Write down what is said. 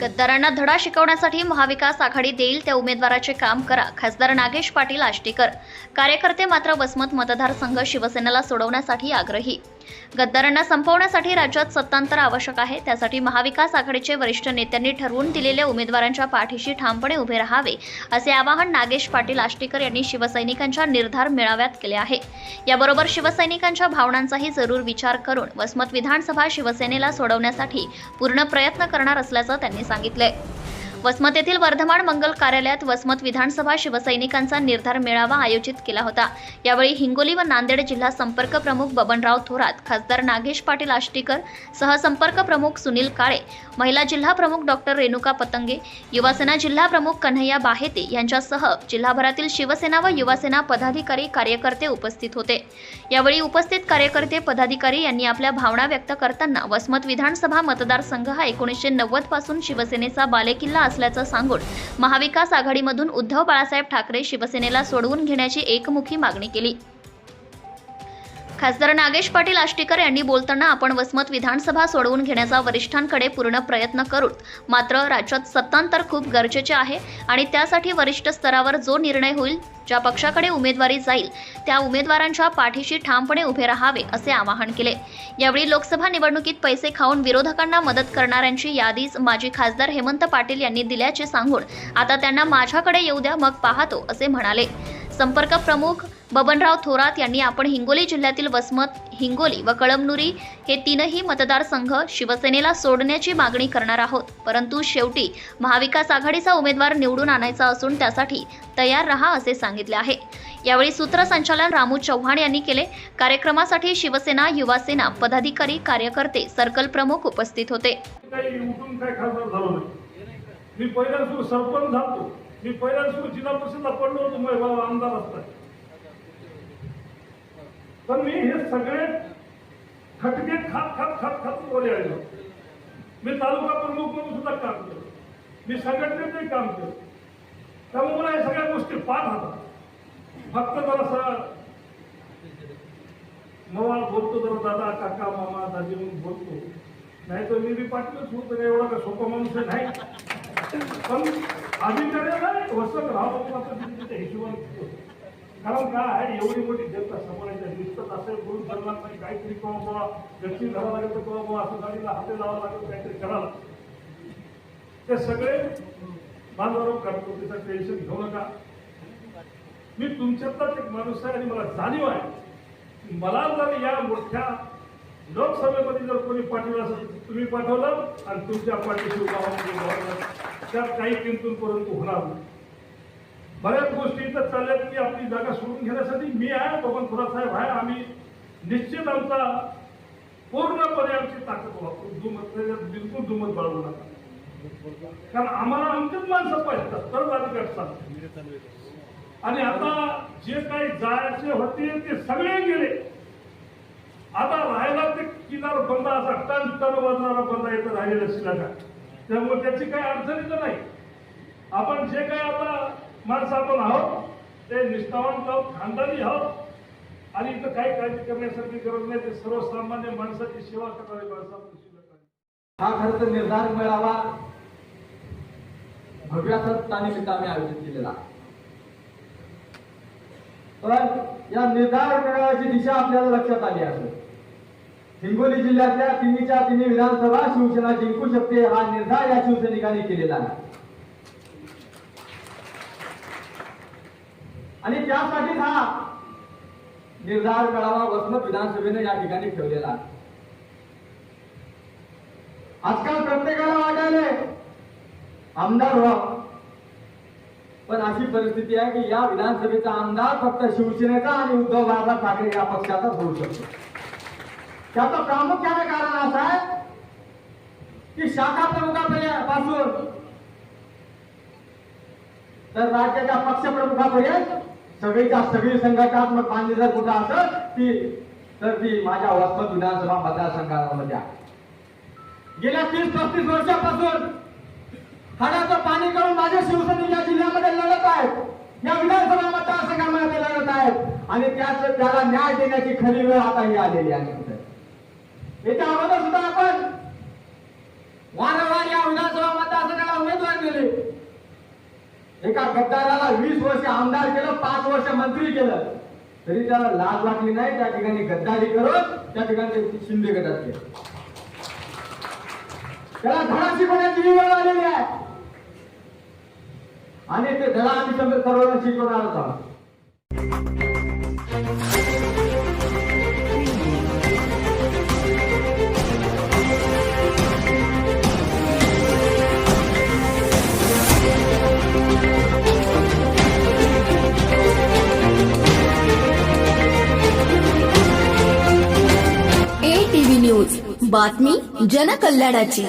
गद्दारांना धडा शिकवण्यासाठी महाविकास आघाडी देईल त्या उमेदवाराचे काम करा खासदार नागेश पाटील आष्टीकर. कार्यकर्ते मात्र वसमत मतदारसंघ शिवसेनेला सोडवण्यासाठी आग्रही. गद्दारांना संपवण्यासाठी राज्यात सत्तांतर आवश्यक आहे. त्यासाठी महाविकास आघाडीचे वरिष्ठ नेत्यांनी ठरवून दिलेल्या उमेदवारांच्या पाठीशी ठामपणे उभे राहावे असे आवाहन नागेश पाटील आष्टीकर यांनी शिवसैनिकांच्या निर्धार मेळाव्यात केले आहे. याबरोबर शिवसैनिकांच्या भावनांचाही जरूर विचार करून वसमत विधानसभा शिवसेनेला सोडवण्यासाठी पूर्ण प्रयत्न करणार असल्याचं त्यांनी सांगितलंय. वसमत येथील वर्धमान मंगल कार्यालयात वसमत विधानसभा शिवसैनिकांचा निर्धार मेळावा आयोजित केला होता. यावेळी हिंगोली व नांदेड जिल्हा संपर्क प्रमुख बबनराव थोरात खासदार नागेश पाटील आष्टीकर सहसंपर्क प्रमुख सुनील काळे महिला जिल्हा प्रमुख डॉक्टर रेणुका पतंगे युवासेना जिल्हा प्रमुख कन्हैया बाहेते यांच्यासह जिल्हाभरातील शिवसेना व युवासेना पदाधिकारी कार्यकर्ते उपस्थित होते. यावेळी उपस्थित कार्यकर्ते पदाधिकारी यांनी आपल्या भावना व्यक्त करताना वसमत विधानसभा मतदारसंघ हा एकोणीसशे नव्वदपासून शिवसेनेचा बालेकिल्ला असल्याचं सांगून महाविकास आघाडीमधून उद्धव बाळासाहेब ठाकरे शिवसेनेला सोडवून घेण्याची एकमुखी मागणी केली. खासदार नागेश पाटील आष्टीकर यांनी बोलताना आपण वसमत विधानसभा सोडवून घेण्याचा वरिष्ठांकडे पूर्ण प्रयत्न करू मात्र राज्यात सत्तांतर खूप गरजेचे आहे आणि त्यासाठी वरिष्ठ स्तरावर जो निर्णय होईल ज्या पक्षाकडे उमेदवारी जाईल त्या उमेदवारांच्या पाठीशी ठामपणे उभे राहावे असे आवाहन केले. यावेळी लोकसभा निवडणुकीत पैसे खाऊन विरोधकांना मदत करणाऱ्यांची यादीच माजी खासदार हेमंत पाटील यांनी दिल्याचे सांगून आता त्यांना माझ्याकडे येऊ द्या मग पाहतो असे म्हणाले. संपर्क प्रमुख बबनराव थोरात यांनी आपण हिंगोली जिल्ह्यातील वसमत हिंगोली व कळमनुरी हे तीनही मतदारसंघ शिवसेनेला सोडण्याची मागणी करणार आहोत. परंतु शेवटी महाविकास आघाडीचा उमेदवार निवडून आणायचा असून त्यासाठी तयार रहा असे सांगितले आहे. यावेळी सूत्रसंचालन रामू चव्हाण यांनी केले. कार्यक्रमासाठी शिवसेना युवासेना पदाधिकारी कार्यकर्ते सर्कल प्रमुख उपस्थित होते. मी पहिल्या सुरू जिल्हा परिषदला पडलो होतो बाबा आमदार असतात. पण मी हे सगळे खटके खात खात खात खात वर आलो मी तालुका प्रमुख म्हणून सुद्धा काम केलं. मी संघटनेचंही काम केलं. त्यामुळे मला या सगळ्या गोष्टी पाठ होतात. फक्त जरासा मवाळ बोलतो जरा दादा काका मामा दादी म्हणून बोलतो. नाही तर मी बी पाटीलच होतो एवढा का सोपा माणूस नाही. पण अधिकाऱ्याला वसत राहावं आपण हिशोबाने कारण काय आहे एवढी मोठी जनता सांभाळायची दिसतात असेल बोलून चालणार नाही काहीतरी किंवा बाबा गच्ची धरावं लागेल तर किंवा बाबा असं गाडीला हाते लावावं लागेल काहीतरी करावं ते सगळे बांधवारोप करतो त्याचं टेन्शन घेऊ नका. मी तुमच्यातलाच एक माणूस आहे आणि मला जाणीव आहे. मला जर या मोठ्या लोकसभेमध्ये जर कोणी पाठवलं असेल तुम्ही पाठवलं आणि तुमच्या पाठीशी उभा राहून त्यात काही किंतून परंतु होणार नाही. बऱ्याच गोष्टी इथं चालल्यात की आपली जागा सोडून घेण्यासाठी मी आहे बबन थोरात साहेब आहे. आम्ही निश्चित आमचा पूर्णपणे आमची ताकद वापरू. दुमत बिलकुल दुमत बाळगू नका. कारण आम्हाला आमचीच माणसं पाहिजे तर अधिकार चालतात आणि आता जे काही जायचे होते ते सगळे गेले. आता राहायला ते किनार बंद असा टन टन वाजणारा बंद येतं राहिलेलं शिलाघाट. त्यामुळे त्याची काही अडचणीच नाही. आपण जे काही आता माणसं आपण आहोत ते निष्ठावंत आहोत खानदानी आहोत आणि इथं काही काळजी करण्यासारखी गरज नाही. ते सर्वसामान्य माणसाची सेवा करणारे माणसं आपण हा खरं तर निर्धार मेळावा भव्यासत्तानिमित्त आम्ही आयोजित केलेला. पण या निर्धार मेळाव्याची दिशा आपल्याला लक्षात आली असेल हिंगोली जिल्ह्यातल्या तिन्हीच्या तिन्ही विधानसभा शिवसेना जिंकू शकते हा निर्धार या शिवसैनिकांनी केलेला आहे. आणि त्यासाठीच हा निर्धार मेळावा वसमत विधानसभेने या ठिकाणी ठेवलेला आहे. आजकाल प्रत्येकाला वाटायले आमदार व्हा. पण अशी परिस्थिती आहे की या विधानसभेचा आमदार फक्त शिवसेनेचा आणि उद्धव बाळासाहेब ठाकरे या पक्षाचाच होऊ शकतो. त्याचं प्रामुख्याने कारण असं आहे की शाखा प्रमुखापासून तर राज्याच्या पक्षप्रमुखापर्यंत सगळीच्या सगळी संघटनात्मक बांधणी जर कुठं असत ती तर ती माझ्या वसमत विधानसभा मतदारसंघामध्ये गेल्या तीस पस्तीस वर्षापासून हाडाचं पाणी करून माझे शिवसैनिक या जिल्ह्यामध्ये लढत आहेत. या विधानसभा मतदारसंघामध्ये लढत आहेत. आणि त्याच त्याला न्याय देण्याची खरी वेळ आता ही आलेली आहे. याच्या अगोदर सुद्धा आपण वारंवार या विधानसभा मतदारसंघात एका गद्दाराला वीस वर्ष आमदार केलं पाच वर्ष मंत्री केलं. तरी त्याला लाज वाटली नाही त्या ठिकाणी गद्दारी करत त्या ठिकाणी शिंदे गटात केलं त्याला धडा शिकवण्याची ही वेळ आलेली आहे. आणि ते धडा आम्ही सर्वांना शिकवणारच आहोत. बातमी जनकल्याणाची.